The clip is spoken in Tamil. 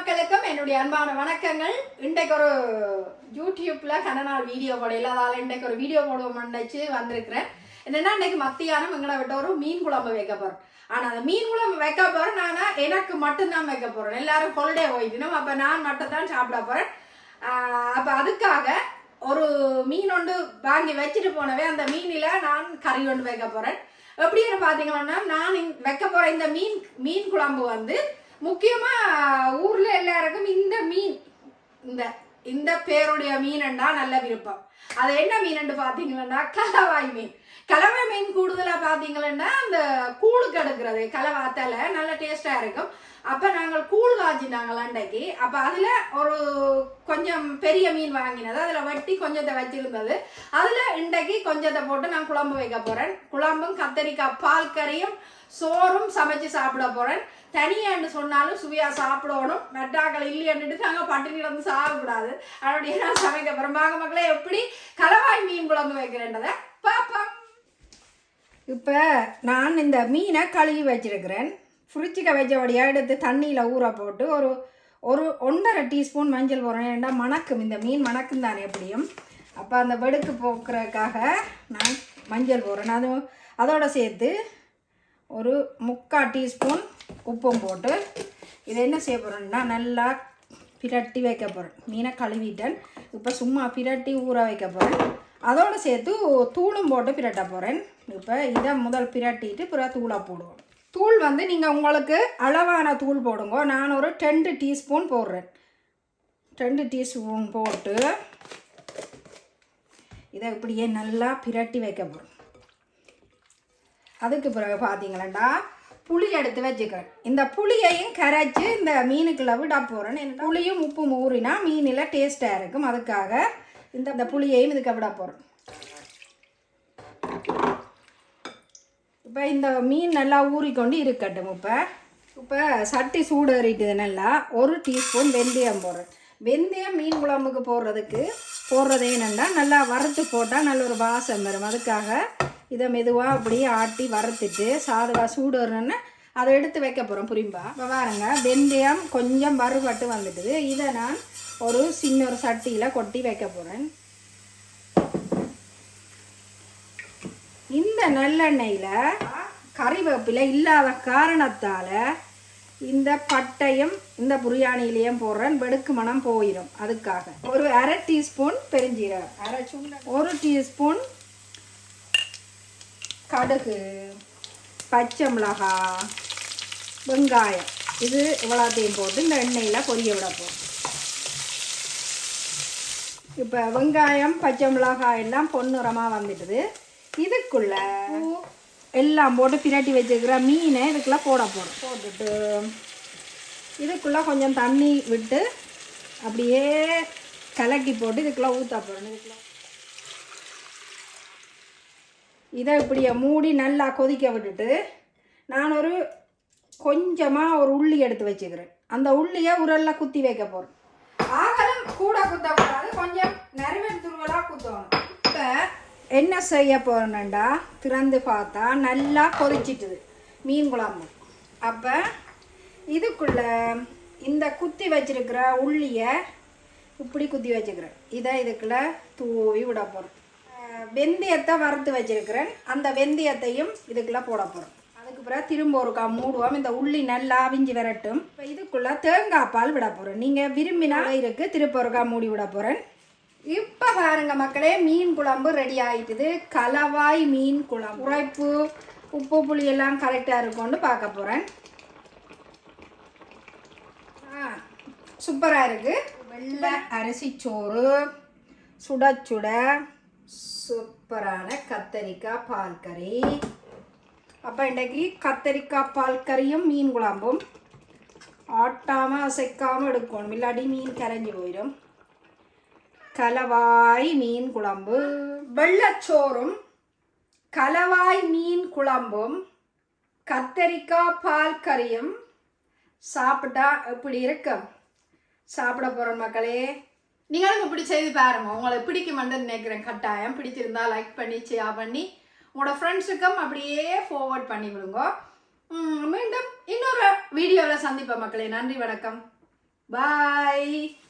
மக்களுக்கும் என்னுடைய அன்பான வணக்கங்கள். இன்றைக்கு ஒரு யூடியூப்பில் கன நாள் வீடியோ போடல அதால் இன்றைக்கு ஒரு வீடியோ போடுவோம் நினச்சி வந்திருக்கிறேன். என்னென்னா இன்னைக்கு மத்தியானம் எங்களை விட்ட ஒரு மீன் குழம்பு வைக்க போகிறோம் ஆனால் அந்த மீன் குழம்பு வைக்க போகிறேன் நான் எனக்கு மட்டும்தான் வைக்க போகிறேன் எல்லாரும் ஹாலிடே போயிட்டணும் அப்போ நான் மட்டும் தான் சாப்பிட போகிறேன் அப்போ அதுக்காக ஒரு மீன் ஒன்று வாங்கி வச்சுட்டு போனவே அந்த மீனில் நான் கறி ஒன்று வைக்க போகிறேன் எப்படின்னு பார்த்தீங்கன்னா நான் வைக்க போகிற இந்த மீன் மீன் குழம்பு வந்து முக்கியமா ஊர்ல எல்லாருக்கும் இந்த மீன் இந்த இந்த பேருடைய மீனன்னா நல்ல விருப்பம். அது என்ன மீன் பார்த்தீங்கன்னா கலவாய் மீன். கலவை மீன் கூடுதலா பார்த்தீங்கன்னா அந்த கூழுக்கு எடுக்கிறது கலவாத்தால நல்ல டேஸ்டா இருக்கும். அப்போ நாங்கள் கூழ் காய்ச்சினாங்கள் அண்டைக்கு அப்போ அதுல ஒரு கொஞ்சம் பெரிய மீன் வாங்கினது. அதுல வெட்டி கொஞ்சத்தை வச்சிருந்தது. அதுல இன்றைக்கு கொஞ்சத்தை போட்டு நான் குழம்பு வைக்க போறேன். குழம்பும் கத்தரிக்காய் பால் கறியும் சோறும் சமைச்சு சாப்பிட போறேன். தனியான்னு சொன்னாலும் சுவையாக சாப்பிடணும். மெட்டாக்கள் இல்லையான்னுட்டு நாங்கள் பட்டினி வந்து சாகக்கூடாது அப்படின்னா நான் சமைக்க போகிறேன் வாங்க மக்களே எப்படி? கலவாய் மீன் குழம்பு வைக்கிறேன்றதை பார்ப்போம். இப்போ நான் இந்த மீனை கழுவி வச்சிருக்கிறேன். ஃப்ரிட்ஜுக்கு வச்சபடியாக எடுத்து தண்ணியில் ஊற போட்டு ஒரு ஒரு ஒன்றரை டீஸ்பூன் மஞ்சள் போடுறேன். ஏன்டா மணக்கும் இந்த மீன் மணக்கும் தானே எப்படியும். அப்போ அந்த வெடுக்கு போக்குறதுக்காக நான் மஞ்சள் போடுறேன். அது அதோடு சேர்த்து ஒரு முக்கால் டீஸ்பூன் உப்பும் போட்டு இதை என்ன செய்ய போகிறேன்னா நல்லா பிரட்டி வைக்க போகிறேன் மீனை கழுவிட்டேன். இப்போ சும்மா பிரட்டி ஊற வைக்க போகிறேன் அதோடு சேர்த்து தூளும் போட்டு பிரட்ட போகிறேன் இப்போ இதை முதல் பிரட்டிட்டு பிறகு தூளாக போடுவோம். தூள் வந்து நீங்கள் உங்களுக்கு அளவான தூள் போடுங்க. நான் ஒரு ரெண்டு டீஸ்பூன் போடுறேன். ரெண்டு டீஸ்பூன் போட்டு இதை இப்படியே நல்லா பிரட்டி வைக்க போகிறேன் அதுக்கு பிறகு பார்த்தீங்களா புளி எடுத்து வச்சுக்கிறேன். இந்த புளியையும் கரைச்சி இந்த மீனுக்குள்ள விட போகிறேன் எனக்கு புளியும் உப்பும் ஊறினா மீனில் டேஸ்ட்டாக இருக்கும். அதுக்காக இந்த இந்த புளியையும் இதுக்கு விட போகிறேன் இப்போ இந்த மீன் நல்லா ஊறிக்கொண்டு இருக்கட்டும். இப்போ இப்போ சட்டி சூடேறிட்டுது நல்லா ஒரு டீஸ்பூன் வெந்தயம் போடுறேன். வெந்தயம் மீன் குழம்புக்கு போடுறதுக்கு போடுறது என்னென்னா நல்லா வறுத்து போட்டால் நல்ல ஒரு வாசம் வரும். அதுக்காக இதை மெதுவாக அப்படியே ஆட்டி வறுத்துட்டு சாதுவா சூடுறோன்னு அதை எடுத்து வைக்க போகிறோம் புரியும்பா? இப்போ பாருங்க வெந்தயம் கொஞ்சம் வறுபட்டு வந்துட்டுது. இதை நான் ஒரு சின்ன ஒரு சட்டியில் கொட்டி வைக்க போகிறேன் இந்த நல்லெண்ணெயில் கறிவேப்பிலை இல்லாத காரணத்தால் இந்த பட்டையும் இந்த பிரியாணியிலையும் போடுறேன். வெடுக்கு மனம் போயிடும் அதுக்காக. ஒரு அரை டீஸ்பூன் பெருஞ்சீரகம். அரை சுண்ட ஒரு டீஸ்பூன் கடுகு பச்சை மிளகாய் வெங்காயம். இது இவ்வளோத்தையும் போட்டு இந்த எண்ணெயில் பொரிய விட போகும் இப்போ வெங்காயம் பச்சை மிளகாய் எல்லாம் பொன்னிறமாக வந்துட்டுது. இதுக்குள்ள எல்லாம் போட்டு பிரட்டி வச்சுருக்கிற மீனை இதுக்குள்ள போட போகிறோம் போட்டுட்டு இதுக்குள்ளே கொஞ்சம் தண்ணி விட்டு அப்படியே கலக்கி போட்டு இதுக்குள்ளே ஊற்ற போகிறோம் இதுக்குள்ள இதை இப்படியே மூடி நல்லா கொதிக்க விட்டுட்டு நான் ஒரு கொஞ்சமாக ஒரு உள்ளி எடுத்து வச்சுக்கிறேன். அந்த உள்ளியை உரலில் குத்தி வைக்க போகிறேன் ஆகலும் கூட குத்தக்கூடாது கொஞ்சம் நறுவன் துருவலாக குத்தணும். இப்போ என்ன செய்ய போகிறேன்டா திறந்து பார்த்தா நல்லா கொதிச்சிட்டுது. மீன் குழம்பு. அப்போ இதுக்குள்ள இந்த குத்தி வச்சிருக்கிற உள்ளியை இப்படி குத்தி வச்சுக்கிறேன். இதை இதுக்குள்ளே தூவி விட போகிறோம் வெந்தயத்தை வறுத்து வச்சிருக்கிறேன். அந்த வெந்தயத்தையும் இதுக்குள்ள போட போகிறோம் அதுக்கு பிறகு திரும்ப ஒருக்கா மூடுவோம். இந்த உள்ளி நல்லா அவிஞ்சு வரட்டும். இப்போ இதுக்குள்ள தேங்காய் பால் விட போகிறேன் நீங்கள் விரும்பினா இருக்கு. திரும்ப ஒருக்கா மூடி விட போகிறேன் இப்போ பாருங்க மக்களே மீன் குழம்பு ரெடி ஆயிட்டுது. கலவாய் மீன் குழம்பு. உரைப்பு உப்பு புளி எல்லாம் கரெக்டாக இருக்கும்னு பார்க்க போகிறேன் சூப்பராக இருக்கு. வெள்ளை அரிசி சோறு. சுட சுட. சூப்பரான கத்தரிக்காய் பால் கறி. அப்போ இன்றைக்கு கத்தரிக்காய் பால் கறியும் மீன் குழம்பும். ஆட்டாமல் அசைக்காமல் எடுக்கணும். இல்லாட்டி மீன் கரைஞ்சி போயிடும் கலவாய் மீன் குழம்பு. வெள்ளச்சோறும் கலவாய் மீன் குழம்பும் கத்தரிக்காய் பால் கறியும். சாப்பிட்டா எப்படி இருக்கும் சாப்பிட போகிறோம் மக்களே. நீங்களும் இப்படி செய்து பாருங்க. உங்களுக்கு பிடிக்குமென்று நினைக்கிறேன். கட்டாயம் பிடிச்சிருந்தா லைக் பண்ணி ஷேர் பண்ணி உங்களோட ஃப்ரெண்ட்ஸுக்கும் அப்படியே ஃபார்வர்ட் பண்ணி விடுங்க மீண்டும் இன்னொரு வீடியோவில் சந்திப்பேன் மக்களே. நன்றி வணக்கம். பாய்